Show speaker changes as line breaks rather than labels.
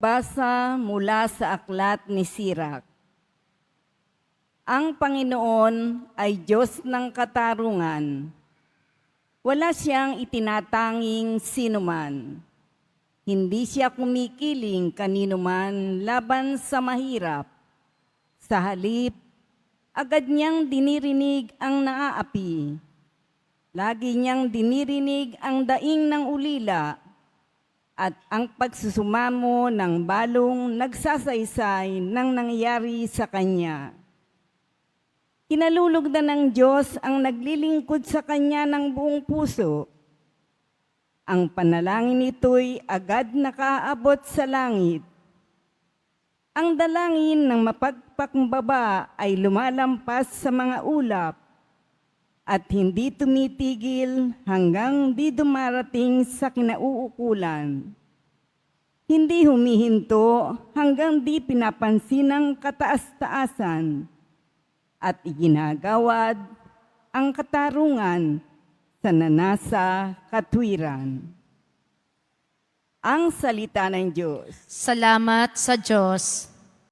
Basa mula sa aklat ni Sirak. Ang Panginoon ay Diyos ng katarungan. Wala siyang itinatanging sinuman. Hindi siya kumikiling kanino man laban sa mahirap. Sa halip, agad niyang dinirinig ang naaapi. Lagi niyang dinirinig ang daing ng ulila at ang pagsusumamo ng balong nagsasaysay ng nangyari sa kanya. Kinalulog na ng Diyos ang naglilingkod sa kanya ng buong puso. Ang panalangin nito'y agad nakaabot sa langit. Ang dalangin ng mapagpakbaba ay lumalampas sa mga ulap at hindi tumitigil hanggang di dumarating sa kinauukulan. Hindi humihinto hanggang di pinapansin ng kataas-taasan at iginagawad ang katarungan sa nanasa katwiran. Ang salita ng Diyos.
Salamat sa Diyos.